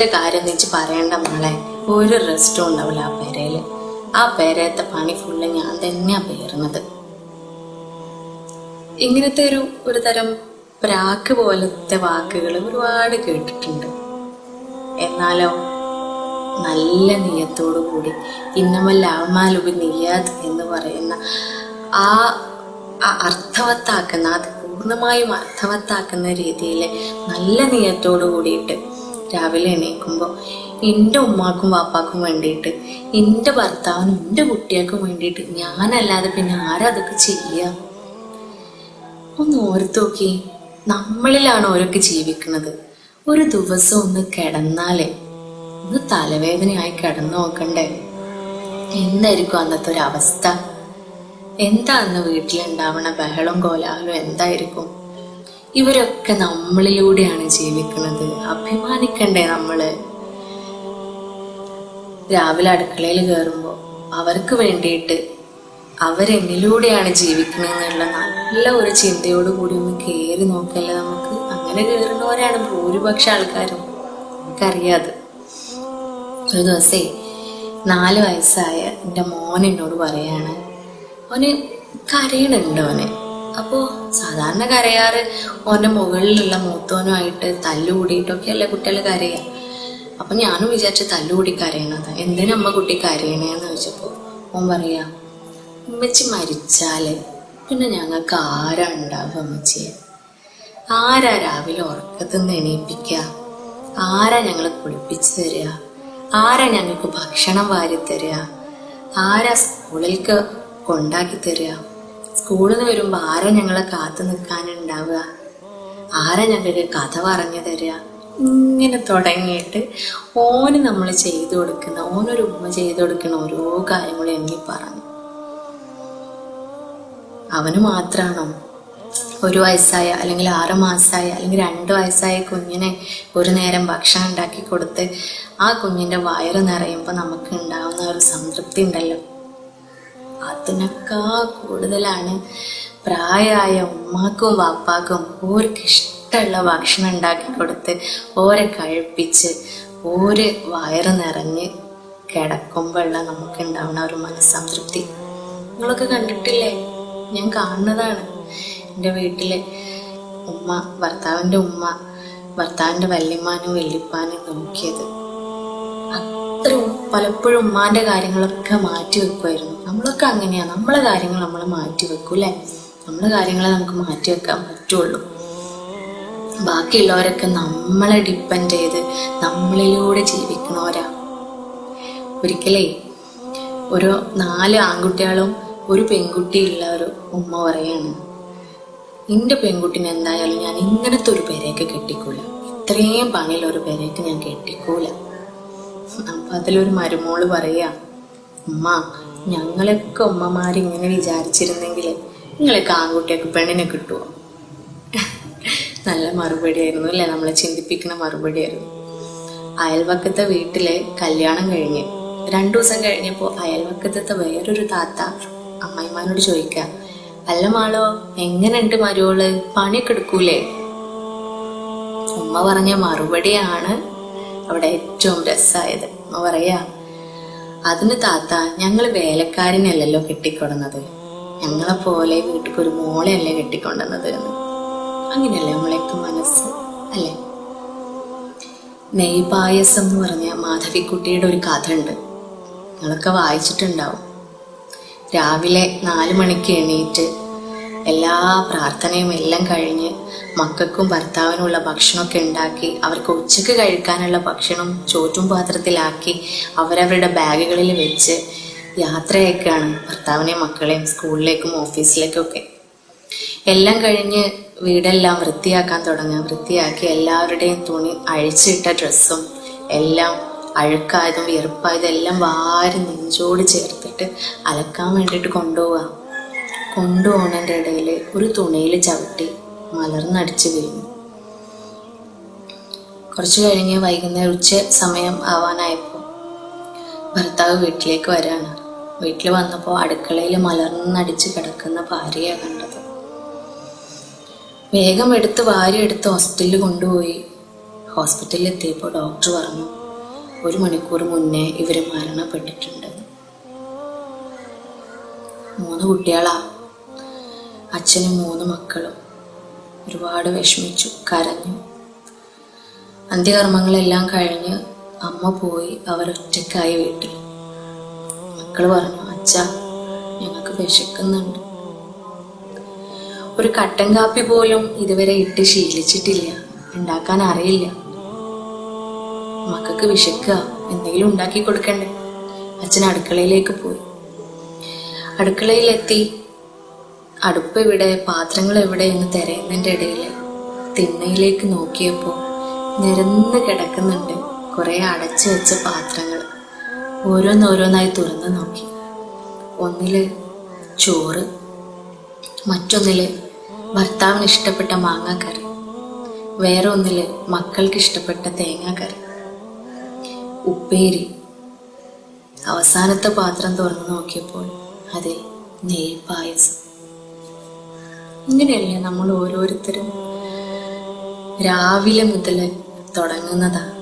റെസ്റ്റിന്റെ കാര്യം വെച്ച് പറയണ്ട മോളെ. ഒരു റെസ്റ്റും ഉണ്ടാവില്ല ആ പേരയിൽ. ആ പേരത്തെ പണി ഫുള്ള് ഞാൻ തന്നെയാ പേറുന്നത്. ഇങ്ങനത്തെ ഒരു ഒരു തരം പ്രാക്ക് പോലത്തെ വാക്കുകൾ ഒരുപാട് കേട്ടിട്ടുണ്ട്. എന്നാലോ നല്ല നീയത്തോടു കൂടി ഇന്നമല്ല അമ്മാലുപി നീയാത് എന്ന് പറയുന്ന ആ അർത്ഥവത്താക്കുന്ന അത് പൂർണമായും അർത്ഥവത്താക്കുന്ന രീതിയിൽ നല്ല നീയത്തോടു കൂടിയിട്ട് രാവിലെ എണീക്കുമ്പോൾ എന്റെ ഉമ്മാക്കും വാപ്പാക്കും വേണ്ടിയിട്ട് എന്റെ ഭർത്താവിനും എന്റെ കുട്ടികൾക്കും വേണ്ടിയിട്ട് ഞാനല്ലാതെ പിന്നെ ആരതൊക്കെ ചെയ്യുക ഒന്ന് ഓർത്ത് നോക്കി. നമ്മളിലാണ് ഓരോക്കെ ജീവിക്കുന്നത്. ഒരു ദിവസം ഒന്ന് കിടന്നാലേ ഒന്ന് തലവേദനയായി കിടന്നു നോക്കണ്ടേ? എന്തായിരിക്കും അന്നത്തെ ഒരു അവസ്ഥ എന്താ അന്ന് വീട്ടിലുണ്ടാവണ ബഹളം കോലാഹലം എന്തായിരിക്കും? ഇവരൊക്കെ നമ്മളിലൂടെയാണ് ജീവിക്കുന്നത്. അഭിമാനിക്കണ്ടേ നമ്മൾ? രാവിലെ അടുക്കളയിൽ കയറുമ്പോൾ അവർക്ക് വേണ്ടിയിട്ട് അവരെന്നിലൂടെയാണ് ജീവിക്കണമെന്നുള്ള നല്ല ഒരു ചിന്തയോട് കൂടി ഒന്ന് കയറി നോക്കല്ലേ നമുക്ക്? അങ്ങനെ കയറുന്നവരാണ് ഭൂരിപക്ഷ ആൾക്കാരും. നമുക്കറിയാതെ ഒരു ദിവസേ നാല് വയസ്സായ എന്റെ മോൻ എന്നോട് പറയാണ് അവന് കരയണുണ്ട് അവന് അപ്പോൾ സാധാരണ കരയാറ് ഓന്റെ മുകളിലുള്ള മൂത്തോനുമായിട്ട് തല്ലുകൂടിയിട്ടൊക്കെ അല്ലേ കുട്ടികൾ കരയുക അപ്പം ഞാനും വിചാരിച്ചു തല്ലുകൂടി കരയണത്. എന്തിനമ്മ കുട്ടി കരയണേന്ന് ചോദിച്ചപ്പോൾ ഓൻ പറയാ ഉമ്മച്ചി മരിച്ചാൽ പിന്നെ ഞങ്ങൾക്ക് ആരാ ഉണ്ടാവുക അമ്മച്ചിയെ ആരാ രാവിലെ ഉറക്കത്തുനിന്ന് എണീപ്പിക്കുക ആരാ ഞങ്ങളെ കുളിപ്പിച്ചു തരിക ആരാ ഞങ്ങൾക്ക് ഭക്ഷണം വാരി തരിക ആരാ സ്കൂളിലേക്ക് കൊണ്ടാക്കി തരിക സ്കൂളിൽ നിന്ന് വരുമ്പോൾ ആരാ ഞങ്ങളെ കാത്തു നിൽക്കാനുണ്ടാവുക ആരാ ഞങ്ങൾക്ക് കഥ പറഞ്ഞു തരിക? ഇങ്ങനെ തുടങ്ങിയിട്ട് ഓന് നമ്മൾ ചെയ്തു കൊടുക്കുന്ന ഓനൊരു ഉമ്മ ചെയ്തു കൊടുക്കുന്ന ഓരോ കാര്യങ്ങളും എണ്ണി പറഞ്ഞു. അവന് മാത്രാണോ ഒരു വയസ്സായ അല്ലെങ്കിൽ ആറ് മാസമായ അല്ലെങ്കിൽ രണ്ട് വയസ്സായ കുഞ്ഞിനെ ഒരു നേരം ഭക്ഷണം ഉണ്ടാക്കി കൊടുത്ത് ആ കുഞ്ഞിന്റെ വയറ് നിറയുമ്പോൾ നമുക്ക് ഉണ്ടാകുന്ന ഒരു സംതൃപ്തി ഉണ്ടല്ലോ. അതിനൊക്കെ കൂടുതലാണ്. പ്രായമായ ഉമ്മാക്കും വാപ്പാക്കും ഓർക്ക് ഇഷ്ടമുള്ള ഭക്ഷണം ഉണ്ടാക്കി കൊടുത്ത് ഓരെ കഴിപ്പിച്ച് ഓര് വയറ് നിറഞ്ഞ് കിടക്കുമ്പോഴുള്ള നമുക്ക് ഉണ്ടാവുന്ന ഒരു മനസ്സംതൃപ്തി. നിങ്ങളൊക്കെ കണ്ടിട്ടില്ലേ? ഞാൻ കാണുന്നതാണ്. എന്റെ വീട്ടിലെ ഉമ്മ ഭർത്താവിന്റെ ഉമ്മ ഭർത്താവിന്റെ വല്യമ്മാനും വല്യപ്പാനും നോക്കിയത്. അത്രയും പലപ്പോഴും ഉമ്മാന്റെ കാര്യങ്ങളൊക്കെ മാറ്റി വെക്കുമായിരുന്നു. നമ്മളൊക്കെ അങ്ങനെയാ. നമ്മളെ കാര്യങ്ങൾ നമ്മൾ മാറ്റി വെക്കും അല്ലേ? നമ്മളെ കാര്യങ്ങളെ നമുക്ക് മാറ്റി വെക്കാൻ പറ്റുള്ളൂ. ബാക്കിയുള്ളവരൊക്കെ നമ്മളെ ഡിപ്പെൻഡ് ചെയ്ത് നമ്മളിലൂടെ ജീവിക്കണവരാ ഒരിക്കലേ ഒരു നാല് ആൺകുട്ടികളും ഒരു പെൺകുട്ടി പെൺകുട്ടിയുള്ള ഒരു ഉമ്മ പറയാണ് നിന്റെ പെൺകുട്ടിനെ എന്തായാലും ഞാൻ ഇങ്ങനത്തെ ഒരു പേരേക്ക് കെട്ടിക്കൂല. ഇത്രയും പണിയുള്ള ഒരു പേരേക്ക് ഞാൻ കെട്ടിക്കൂല. അപ്പൊ അതിലൊരു മരുമോൾ പറയാ ഉമ്മ ഞങ്ങളൊക്കെ ഉമ്മമാരിങ്ങനെ വിചാരിച്ചിരുന്നെങ്കിൽ നിങ്ങളൊക്കെ ആൺകുട്ടിയൊക്കെ പെണ്ണിനെ കിട്ടുമോ നല്ല മറുപടി ആയിരുന്നു അല്ലേ? നമ്മളെ ചിന്തിപ്പിക്കുന്ന മറുപടിയായിരുന്നു. അയൽവക്കത്തെ വീട്ടിലെ കല്യാണം കഴിഞ്ഞ്. രണ്ടു ദിവസം കഴിഞ്ഞപ്പോൾ അയൽവക്കത്തെ വേറൊരു താത്ത അമ്മായിമാനോട് ചോദിക്ക അല്ല മാളോ എങ്ങനെയുണ്ട് മരുവൾ പണിയൊക്കെ എടുക്കൂലേ? ഉമ്മ പറഞ്ഞ മറുപടിയാണ് അവിടെ ഏറ്റവും രസമായത് ഉമ്മ പറയാ അതിന് താത്ത ഞങ്ങൾ വേലക്കാരനല്ലല്ലോ കെട്ടിക്കൊടുന്നത്. ഞങ്ങളെ പോലെ വീട്ടിൽ ഒരു മോളെയല്ലേ കെട്ടിക്കൊണ്ടുന്നത് എന്ന്. അങ്ങനെയല്ലേ നമ്മളെയൊക്കെ മനസ്സ് അല്ലേ? നെയ്പായസം എന്ന് പറഞ്ഞ മാധവിക്കുട്ടിയുടെ ഒരു കഥ ഉണ്ട് നിങ്ങളൊക്കെ വായിച്ചിട്ടുണ്ടാവും. രാവിലെ നാല് മണിക്ക് എണീറ്റ് എല്ലാ പ്രാർത്ഥനയും എല്ലാം കഴിഞ്ഞ് മക്കൾക്കും ഭർത്താവിനുള്ള ഭക്ഷണമൊക്കെ ഉണ്ടാക്കി അവർക്ക് ഉച്ചയ്ക്ക് കഴിക്കാനുള്ള ഭക്ഷണം ചോറ്റും പാത്രത്തിലാക്കി അവരവരുടെ ബാഗുകളിൽ വെച്ച് യാത്രയൊക്കെയാണ് ഭർത്താവിനെയും മക്കളെയും സ്കൂളിലേക്കും ഓഫീസിലേക്കും ഒക്കെ എല്ലാം കഴിഞ്ഞ് വീടെല്ലാം വൃത്തിയാക്കാൻ തുടങ്ങുക വൃത്തിയാക്കി എല്ലാവരുടെയും തുണി അഴിച്ചിട്ട ഡ്രസ്സും എല്ലാം അഴുക്കായതും വിയർപ്പായതും എല്ലാം വാരി നെഞ്ചോട് ചേർത്തിട്ട് അലക്കാൻ വേണ്ടിയിട്ട് കൊണ്ടുപോവുക കൊണ്ടുപോകുന്നതിന്റെ ഇടയിൽ ഒരു തുണിയിൽ ചവിട്ടി മലർന്നടിച്ച് കഴിഞ്ഞു കുറച്ചു കഴിഞ്ഞ് വൈകുന്നേരം ഉച്ച സമയം ആവാനായപ്പോൾ ഭർത്താവ് വീട്ടിലേക്ക് വരാണ്. വീട്ടിൽ വന്നപ്പോൾ അടുക്കളയിൽ മലർന്നടിച്ച് കിടക്കുന്ന ഭാര്യയാണ് കണ്ടത്. വേഗം എടുത്ത് ഭാര്യ എടുത്ത് ഹോസ്പിറ്റലിൽ കൊണ്ടുപോയി. ഹോസ്പിറ്റലിൽ എത്തിയപ്പോൾ ഡോക്ടർ പറഞ്ഞു ഒരു മണിക്കൂർ മുന്നേ ഇവർ മരണപ്പെട്ടിട്ടുണ്ട്. മൂന്ന് കുട്ടികളാ. അച്ഛനും മൂന്ന് മക്കളും. ഒരുപാട് വിഷമിച്ചു കരഞ്ഞു. അന്ത്യകർമ്മങ്ങളെല്ലാം കഴിഞ്ഞ് അമ്മ പോയി അവരൊറ്റക്കായി വീട്ടിൽ. മക്കൾ പറഞ്ഞു അച്ഛ ഞങ്ങൾക്ക് വിശക്കുന്നുണ്ട്. ഒരു കട്ടൻ കാപ്പി പോലും ഇതുവരെ ഇട്ട് ശീലിച്ചിട്ടില്ല. ഉണ്ടാക്കാൻ അറിയില്ല. മക്കൾക്ക് വിശക്കുക എന്തെങ്കിലും ഉണ്ടാക്കി കൊടുക്കണ്ടേ? അച്ഛൻ അടുക്കളയിലേക്ക് പോയി. അടുക്കളയിലെത്തി അടുപ്പ് എവിടെ പാത്രങ്ങൾ എവിടെ എന്ന് തിരയുന്നതിന്റെ ഇടയിൽ തിണ്ണയിലേക്ക് നോക്കിയപ്പോൾ നിരന്ന് കിടക്കുന്നുണ്ട് കുറേ അടച്ചു വെച്ച പാത്രങ്ങൾ ഓരോന്നോരോന്നായി തുറന്ന് നോക്കി. ഒന്നിൽ ചോറ് മറ്റൊന്നിൽ ഭർത്താവിന് ഇഷ്ടപ്പെട്ട മാങ്ങാക്കറി വേറെ ഒന്നിൽ മക്കൾക്ക് ഇഷ്ടപ്പെട്ട തേങ്ങാക്കറി. ഉപ്പേരി. അവസാനത്തെ പാത്രം തുറന്നു നോക്കിയപ്പോൾ അതിൽ നെയ്യ് പായസം. ഇങ്ങനെയല്ലേ നമ്മൾ ഓരോരുത്തരും രാവിലെ മുതൽ തുടങ്ങുന്നതാ.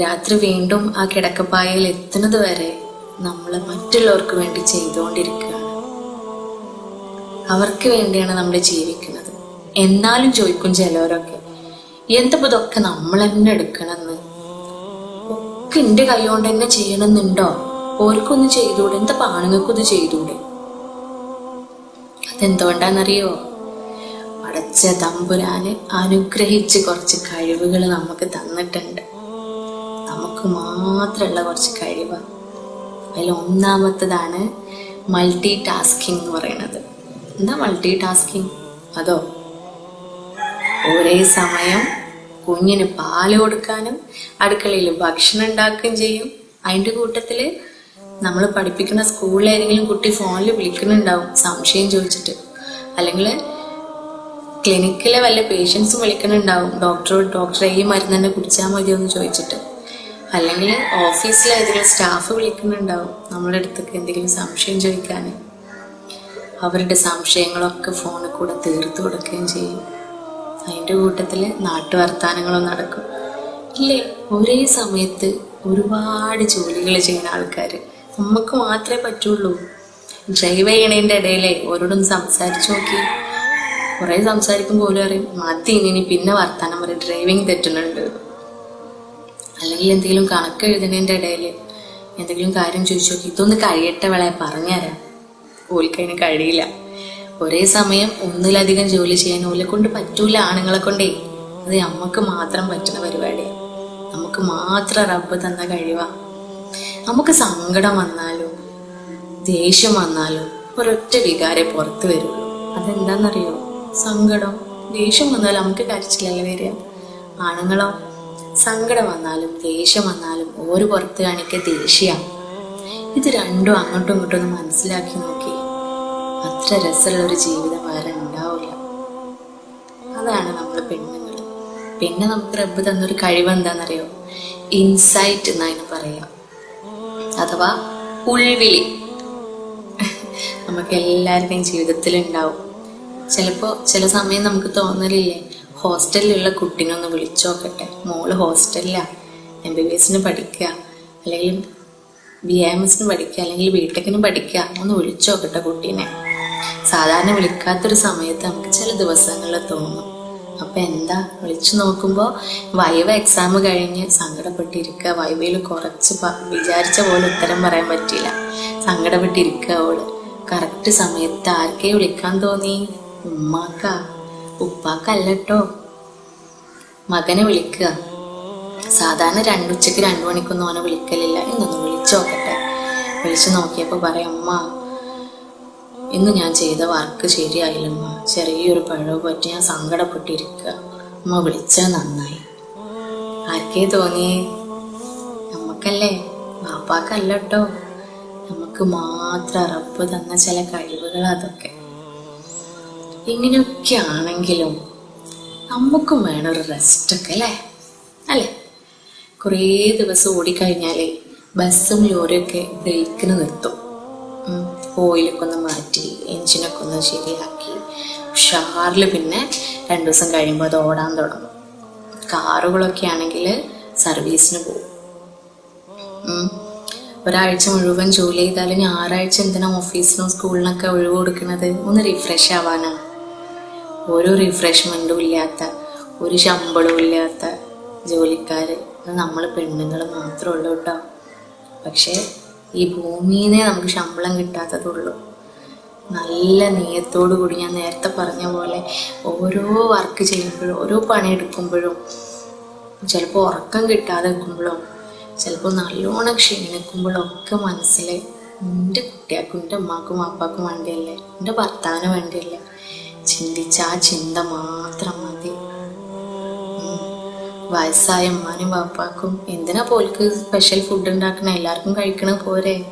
രാത്രി വീണ്ടും ആ കിടക്കപ്പായയിൽ എത്തുന്നത് വരെ നമ്മൾ മറ്റുള്ളവർക്ക് വേണ്ടി ചെയ്തുകൊണ്ടിരിക്കുകയാണ്. അവർക്ക് വേണ്ടിയാണ് നമ്മൾ ജീവിക്കുന്നത്. എന്നാലും ചോദിക്കും ചിലവരൊക്കെ എന്തൊക്കെ നമ്മൾ തന്നെ എടുക്കണമെന്ന്? ഒക്കെ എന്റെ കൈ കൊണ്ട് തന്നെ ചെയ്യണമെന്നുണ്ടോ? ഓർക്കൊന്ന് ചെയ്തൂടെ എന്താ പാണുങ്ങൾക്കൊന്ന് ചെയ്തുകൂടെ? അതെന്തുകൊണ്ടാണെന്നറിയോ അടച്ച തമ്പുരാന് അനുഗ്രഹിച്ച് കുറച്ച് കഴിവുകൾ നമുക്ക് തന്നിട്ടുണ്ട്. നമുക്ക് മാത്രമുള്ള കുറച്ച് കഴിവ്. അതിൽ ഒന്നാമത്തതാണ് മൾട്ടി ടാസ്കിംഗ് എന്ന് പറയുന്നത്. എന്താ മൾട്ടി ടാസ്കിംഗ് അതോ ഒരേ സമയം കുഞ്ഞിന് പാൽ കൊടുക്കാനും അടുക്കളയിൽ ഭക്ഷണം ഉണ്ടാക്കുകയും ചെയ്യും. അതിന്റെ കൂട്ടത്തിൽ നമ്മൾ പഠിപ്പിക്കുന്ന സ്കൂളിൽ ഏതെങ്കിലും കുട്ടി ഫോണിൽ വിളിക്കുന്നുണ്ടാവും സംശയം ചോദിച്ചിട്ട്. അല്ലെങ്കിൽ ക്ലിനിക്കിലെ വല്ല പേഷ്യൻസും വിളിക്കുന്നുണ്ടാവും ഡോക്ടറോട് ഡോക്ടറെ ഈ മരുന്ന് തന്നെ കുടിച്ചാൽ മതിയോ എന്ന് ചോദിച്ചിട്ട്. അല്ലെങ്കിൽ ഓഫീസിലെ ഏതെങ്കിലും സ്റ്റാഫ് വിളിക്കുന്നുണ്ടാവും നമ്മുടെ അടുത്തേക്ക് എന്തെങ്കിലും സംശയം ചോദിക്കാൻ അവരുടെ സംശയങ്ങളൊക്കെ ഫോണിൽ കൂടെ തീർത്തു കൊടുക്കുകയും ചെയ്യും. അതിന്റെ കൂട്ടത്തിൽ നാട്ടു നാട്ടുവർത്താനങ്ങളും നടക്കും. ഇല്ലേ? ഒരേ സമയത്ത് ഒരുപാട് ജോലികൾ ചെയ്യുന്ന ആൾക്കാർ നമുക്ക് മാത്രമേ പറ്റുള്ളൂ. ഡ്രൈവ് ചെയ്യണേന്റെ ഇടയിലെ ഓരോടും സംസാരിച്ചു നോക്കി. കുറേ സംസാരിക്കുമ്പോൾ പോലും അറിയും. മാറ്റി ഇനി പിന്നെ വർത്താനം പറയും. ഡ്രൈവിംഗ് തെറ്റുന്നുണ്ട്. അല്ലെങ്കിൽ എന്തെങ്കിലും കണക്ക് എഴുതണേന്റെ ഇടയിൽ എന്തെങ്കിലും കാര്യം ചോദിച്ചു നോക്കി. ഇതൊന്ന് കഴിയട്ടെ വിളയെ പറഞ്ഞുതരാം. ഓൽക്കതിന് കഴിയില്ല. ഒരേ സമയം ഒന്നിലധികം ജോലി ചെയ്യാൻ ഓലെ കൊണ്ട് പറ്റൂല ആണുങ്ങളെ കൊണ്ടേ. അത് നമുക്ക് മാത്രം പറ്റുന്ന പരിപാടിയാണ് നമുക്ക് മാത്രം റബ്ബ് തന്ന കഴിവാ. നമുക്ക് സങ്കടം വന്നാലോ ദേഷ്യം വന്നാലോ ഒരൊറ്റ വികാരെ പുറത്തു വരുള്ളൂ. അതെന്താണെന്നറിയോ സങ്കടം. ദേഷ്യം വന്നാലും നമുക്ക് കരച്ചിലല്ലേ വരിക? ആണുങ്ങളോ? സങ്കടം വന്നാലും ദേഷ്യം വന്നാലും ഓര് പുറത്ത് കാണിക്കുക ദേഷ്യമാണ് ഇത് രണ്ടും അങ്ങോട്ടും ഇങ്ങോട്ടും ഒന്ന് മനസ്സിലാക്കി നോക്കി. അത്ര രസമുള്ള ഒരു ജീവിതം വേറെ ഉണ്ടാവില്ല. അതാണ് നമ്മൾ പെണ്ണുങ്ങൾ പിന്നെ നമുക്ക് റബ്ബ് തന്നൊരു കഴിവ് എന്താണെന്നറിയോ ഇൻസൈറ്റ് എന്നതിന് പറയാം. അഥവാ ഉൾവിളി. നമുക്ക് എല്ലാവരുടെയും ജീവിതത്തിൽ ഉണ്ടാവും ചിലപ്പോൾ ചില സമയം നമുക്ക് തോന്നലില്ലേ ഹോസ്റ്റലിലുള്ള കുട്ടീനെ ഒന്ന് വിളിച്ചു നോക്കട്ടെ. മോൾ ഹോസ്റ്റലിലാ. എം ബി ബി എസിന് പഠിക്കുക അല്ലെങ്കിൽ ബി എം എസിന് പഠിക്കുക അല്ലെങ്കിൽ ബിടെക്കിന് പഠിക്കുക ഒന്ന് വിളിച്ചു നോക്കട്ടെ കുട്ടീനെ. സാധാരണ വിളിക്കാത്തൊരു സമയത്ത് നമുക്ക് ചില ദിവസങ്ങളിൽ തോന്നും. അപ്പൊ എന്താ വിളിച്ചു നോക്കുമ്പോൾ വൈവ എക്സാം കഴിഞ്ഞ് സങ്കടപ്പെട്ടിരിക്കുക വൈവയിൽ കുറച്ച് വിചാരിച്ച പോലെ ഉത്തരം പറയാൻ പറ്റില്ല സങ്കടപ്പെട്ടിരിക്കുക അവൾ. കറക്റ്റ് സമയത്ത് ആർക്കേ വിളിക്കാൻ തോന്നി? ഉമ്മാക്ക. ഉപ്പാക്കല്ലോ മകനെ വിളിക്കുക സാധാരണ രണ്ടുച്ചക്ക് രണ്ടു മണിക്കൊന്നും അവനെ വിളിക്കലില്ല. ഇന്നൊന്ന് വിളിച്ചു നോക്കട്ടെ. വിളിച്ചു നോക്കിയപ്പോൾ പറയാം അമ്മ ഇന്ന് ഞാൻ ചെയ്ത വർക്ക് ശരിയായില്ലമ്മ ചെറിയൊരു പഴവ് പറ്റി ഞാൻ സങ്കടപ്പെട്ടിരിക്കുക. അമ്മ വിളിച്ചാൽ നന്നായി. ആർക്കേ തോന്നി നമുക്കല്ലേ വാപ്പാക്കല്ല കേട്ടോ നമുക്ക് മാത്രം റബ്ബ് തന്ന ചില കഴിവുകൾ അതൊക്കെ. ഇങ്ങനെയൊക്കെ ആണെങ്കിലും നമുക്കും വേണം ഒരു റെസ്റ്റ് ഒക്കെ അല്ലേ? അല്ലേ? കുറേ ദിവസം ഓടിക്കഴിഞ്ഞാലേ ബസ്സും ലോറിയൊക്കെ ബ്രേക്കിന് നിർത്തും. ഓയിലൊക്കെ ഒന്ന് മാറ്റി എഞ്ചിനൊക്കെ ഒന്ന് ശരിയാക്കി. ഷാറിൽ പിന്നെ രണ്ട് ദിവസം കഴിയുമ്പോൾ അത് ഓടാൻ തുടങ്ങും. കാറുകളൊക്കെ ആണെങ്കിൽ സർവീസിന് പോകും. ഒരാഴ്ച മുഴുവൻ ജോലി ചെയ്താൽ ഞായറാഴ്ച എന്തിനാ ഓഫീസിനും സ്കൂളിനൊക്കെ ഒഴിവ് കൊടുക്കുന്നത്? ഒന്ന് റിഫ്രഷ് ആവാനാണ് ഒരു റിഫ്രഷ്മെന്റും ഇല്ലാത്ത ഒരു ശമ്പളവും ഇല്ലാത്ത ജോലിക്കാർ നമ്മൾ പെണ്ണുങ്ങൾ മാത്രമേ ഉള്ളൂ കേട്ടോ. പക്ഷേ ഈ ഭൂമിയിനെ നമുക്ക് ശമ്പളം കിട്ടാത്തതുള്ളൂ നല്ല നീയത്തോടു കൂടി ഞാൻ നേരത്തെ പറഞ്ഞ പോലെ ഓരോ വർക്ക് ചെയ്യുമ്പോഴും ഓരോ പണിയെടുക്കുമ്പോഴും ചിലപ്പോൾ ഉറക്കം കിട്ടാതെ നിൽക്കുമ്പോഴോ ചിലപ്പോൾ നല്ലോണം ക്ഷീണിക്കുമ്പോഴും ഒക്കെ മനസ്സിൽ എന്റെ കുട്ടിയാക്കും എന്റെ അമ്മാക്കും അപ്പാക്കും വേണ്ടിയല്ലേ എന്റെ ഭർത്താവിന് വേണ്ടിയല്ലേ ചിന്തിച്ച ആ ചിന്ത മാത്രം. വയസ്സായ ഉമ്മാനും പാപ്പാക്കും എന്തിനാ പോൽക്ക് സ്പെഷ്യൽ ഫുഡ് ഉണ്ടാക്കണ? എല്ലാവർക്കും കഴിക്കണ പോരെ.